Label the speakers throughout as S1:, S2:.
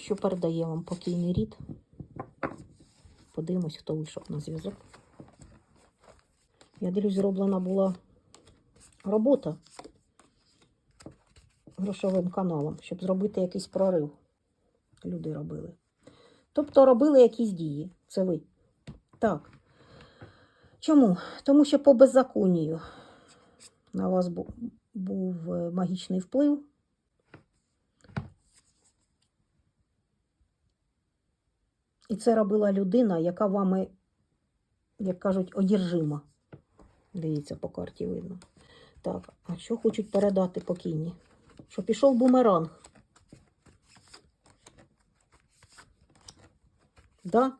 S1: Що передає вам покійний рід? Подивимось, хто вийшов на зв'язок. Я дивлюсь, зроблена була робота грошовим каналом, щоб зробити якийсь прорив. Люди робили. Тобто робили якісь дії. Це ви. Так. Чому? Тому що по беззаконню на вас був е, магічний вплив. І це робила людина, яка вами, як кажуть, одержима. Дивіться, по карті видно. Так, а що хочуть передати покійні? Що пішов бумеранг. Да?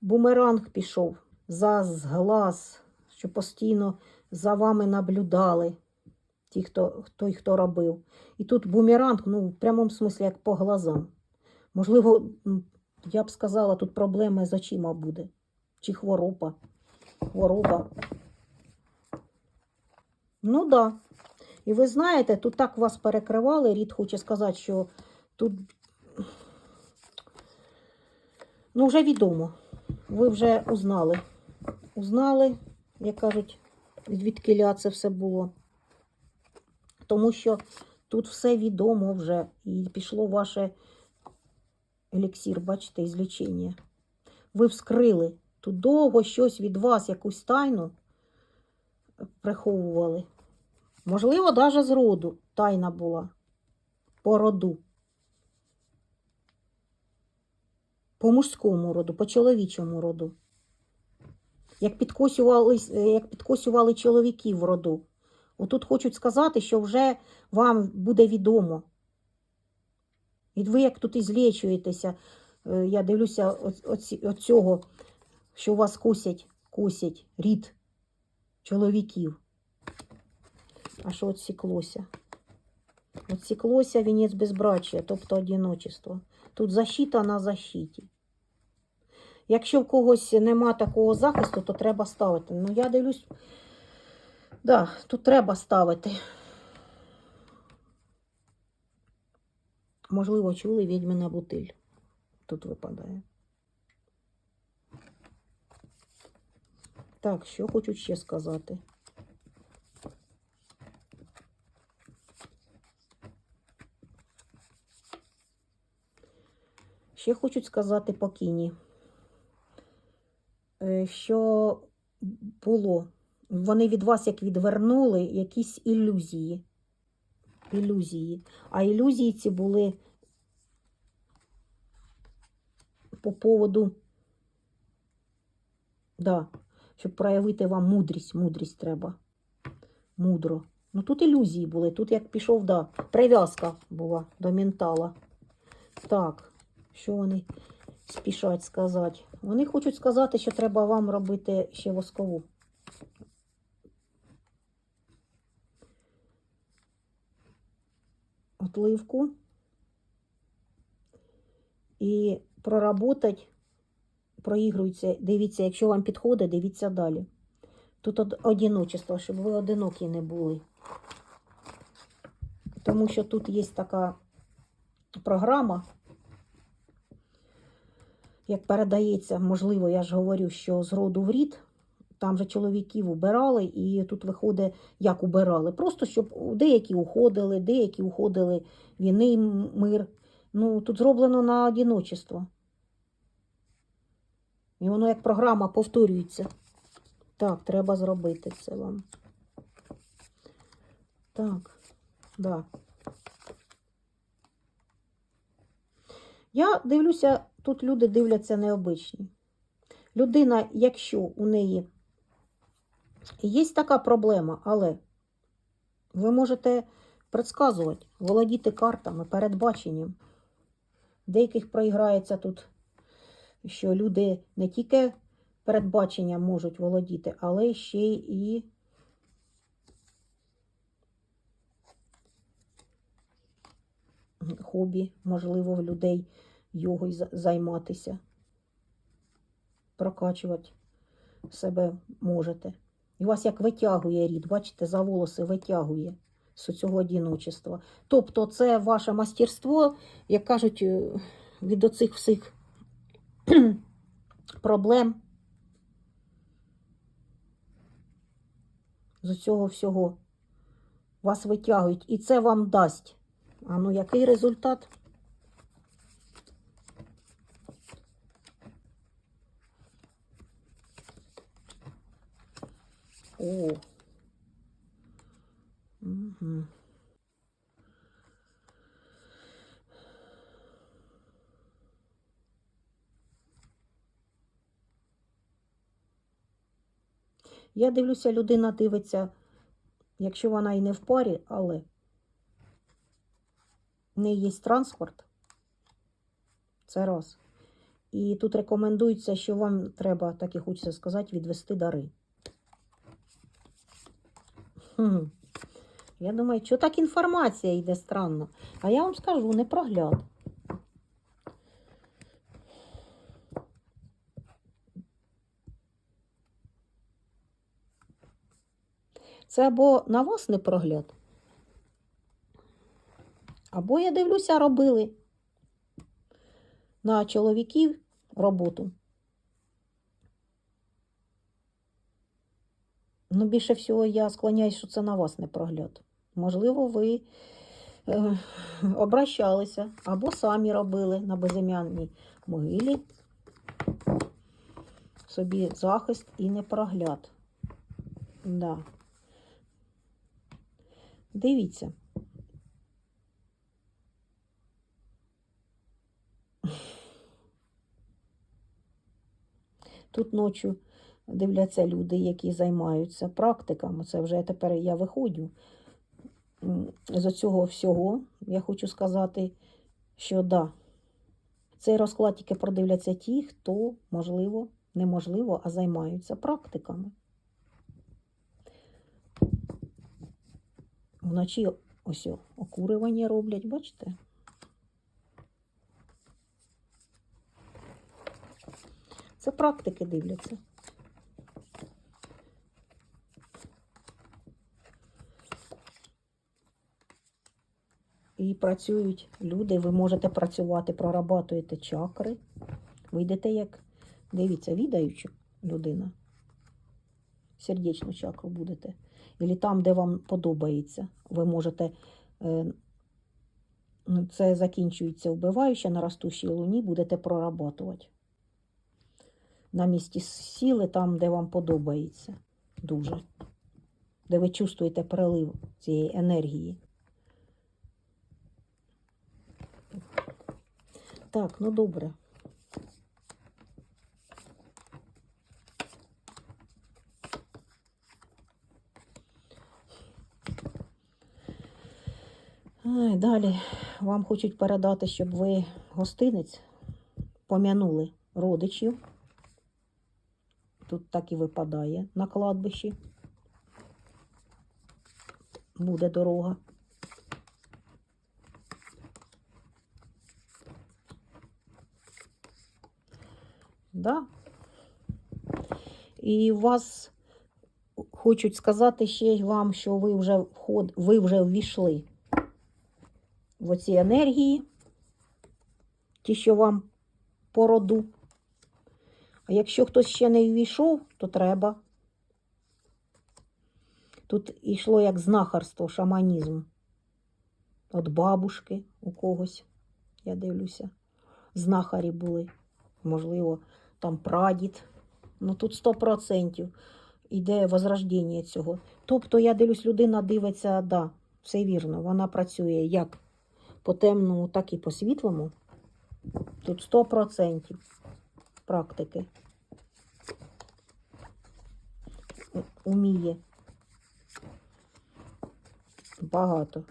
S1: Бумеранг пішов за зглаз, що постійно за вами наблюдали ті, хто, той, хто робив. І тут бумеранг, ну, в прямому смислі, як по глазам. Можливо, я б сказала, тут проблеми з очима буде. Чи хвороба. Хвороба. Ну, да. І ви знаєте, тут так вас перекривали, рід хоче сказати, що тут, ну, вже відомо. Ви вже узнали. Узнали, як кажуть, звідкиля це все було. Тому що тут все відомо вже. І пішло ваше еліксір, бачите, із лічення. Ви вскрили. Тут довго щось від вас, якусь тайну приховували. Можливо, навіть з роду тайна була. По роду. По мужському роду, по чоловічому роду. Як підкосювали, як підкосювали чоловіків в роду. Отут хочуть сказати, що вже вам буде відомо. І ви як тут і злічуєтеся, Е, я дивлюся от цього, що вас косять, косять рід чоловіків. А що отсіклося? Отсіклося вінець безбрачия, тобто одиночество. Тут защита на защиті. Якщо в когось нема такого захисту, то треба ставити. Ну, я дивлюсь, да, тут треба ставити. Можливо, чули відьмина бутиль. Тут випадає. Так, що хочу ще сказати. Ще хочуть сказати покійні, е, що було. Вони від вас як відвернули якісь ілюзії. Ілюзії. А ілюзії ці були по поводу, да, щоб проявити вам мудрість. Мудрість треба. Мудро. Ну тут ілюзії були. Тут як пішов, да, прив'язка була до ментала. Так, що вони спішать сказати? Вони хочуть сказати, що треба вам робити ще воскову. Отливку. І проработать, проігрується. Дивіться, якщо вам підходить, дивіться далі. Тут одиночество, щоб ви одинокі не були. Тому що тут є така програма, як передається, можливо, я ж говорю, що з роду в рід, там же чоловіків убирали, і тут виходить, як убирали. Просто щоб деякі уходили, деякі уходили війни, мир. Ну, тут зроблено на одиночество. І воно як програма повторюється. Так, треба зробити це вам. Так, да. Я дивлюся, тут люди дивляться необичні. Людина, якщо у неї є така проблема, але ви можете предсказувати, володіти картами, передбаченням. Деяких проіграється тут, що люди не тільки передбаченням можуть володіти, але ще і хобі, можливо, в людей йогою за- займатися, прокачувати себе можете. І вас як витягує рід, бачите, за волоси витягує. з цього одіночества. Тобто, це ваше мастерство, як кажуть, е, від оцих всіх проблем. З цього всього вас витягують, і це вам дасть. А ну, який результат? О. Угу. Я дивлюся, людина дивиться, якщо вона і не в парі, але в неї є транспорт. Це раз. І тут рекомендується, що вам треба, так і хочеться сказати, відвести дари. Я думаю, що так інформація йде странно. А я вам скажу, не прогляд. Це або на вас не прогляд, або я дивлюся, робили на чоловіків роботу. Ну, більше всього, я склоняюсь, що це на вас не прогляд. Можливо, ви е, обращалися або самі робили на безім'янній могилі собі захист і непрогляд. Да. Дивіться. Тут ночі дивляться люди, які займаються практиками. Це вже тепер я виходжу з цього всього. Я хочу сказати, що да, цей розклад тільки продивляться ті, хто, можливо, неможливо, а займаються практиками. Вночі ось окурювання роблять, бачите? Це практики дивляться. І працюють люди, ви можете працювати, прорабатуєте чакри. Ви йдете як, дивіться, відаюча людина. Сердечну чакру будете. Ілі там, де вам подобається. Ви можете. е, ну, Це закінчується вбиваюча на ростущій луні, будете прорабатувати. На місці сіли там, де вам подобається. Дуже. Де ви чувствуєте прилив цієї енергії. Так, ну добре. Далі вам хочуть передати, щоб ви гостинець пом'янули родичів. Тут так і випадає на кладбищі. Буде дорога. Да? І вас хочуть сказати ще й вам, що ви вже вход, ви вже ввійшли в оці енергії, ті, що вам по роду. А якщо хтось ще не ввійшов, то треба. Тут йшло як знахарство, шаманізм. От бабушки у когось, я дивлюся. Знахарі були. Можливо, там прадід. Ну тут 100% іде возрождення цього. Тобто, я дивлюсь, людина дивиться, да, все вірно, вона працює як по темному, так і по світлому. Тут 100% практики. Уміє. Багато.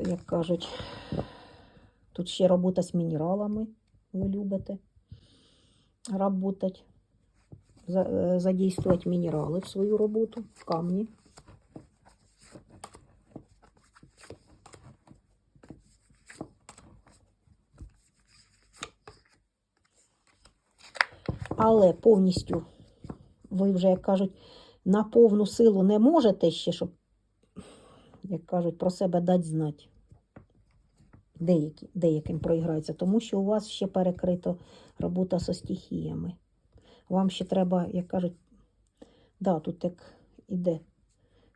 S1: Як кажуть, тут ще робота з мінералами. Ви любите работать, за- е, задействувати мінерали в свою роботу, камні. Але повністю ви вже, як кажуть, на повну силу не можете ще, щоб, як кажуть, про себе дати знати. Деякі, деяким проіграється, тому що у вас ще перекрито робота зі стихіями. Вам ще треба, як кажуть, да, тут як іде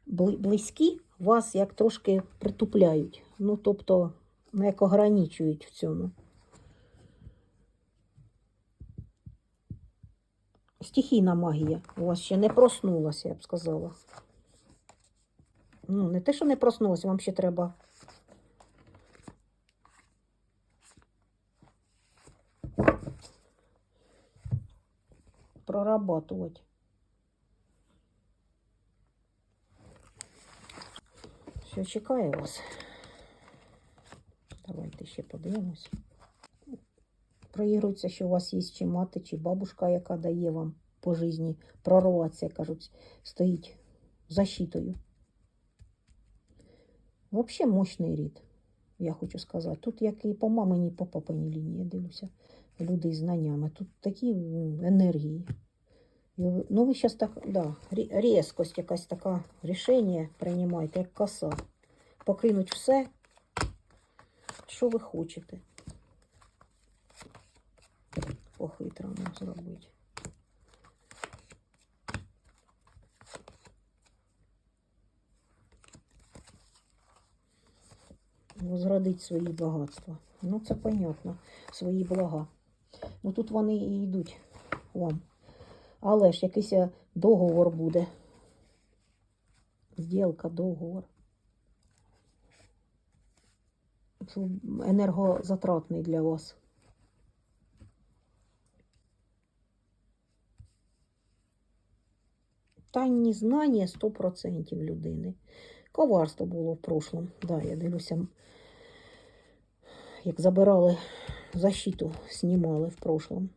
S1: близькі, вас як трошки притупляють. Ну, тобто, ну, як ограничують в цьому. Стихійна магія у вас ще не проснулася, я б сказала. Ну, не те, що не проснулася, вам ще треба. Прорабатувати. Що чекає вас? Давайте ще подивимось. Проігрується, що у вас є чи мати, чи бабушка, яка дає вам по житті прорватися, кажуть, стоїть защитою. Взагалі мощний рід, я хочу сказати. Тут як і по маминій, і по папиній лінії, дивлюся, люди з знаннями. Тут такі енергії. Ну, ви зараз так, да, рі- різкость, якась така рішення приймаєте, як коса. Покинуть все, що ви хочете. По-хитрому зробити. Возродить свої багатства. Ну, це понятно, свої блага. Ну тут вони і йдуть вам. Але ж якийсь е, договор буде. Зділка, договор. Енергозатратний для вас. Тайні знання 100% людини. Коварство було в прошлом. Да, я дивлюся, як забирали защиту, знімали в прошлом.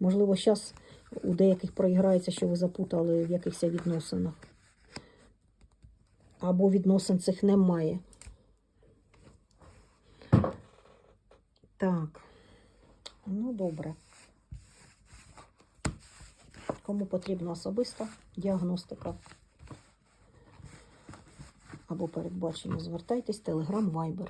S1: Можливо, зараз у деяких проіграється, що ви запутали в якихось відносинах. Або відносин цих немає. Так. Ну, добре. Кому потрібна особиста діагностика або передбачення, звертайтесь, Telegram, Viber.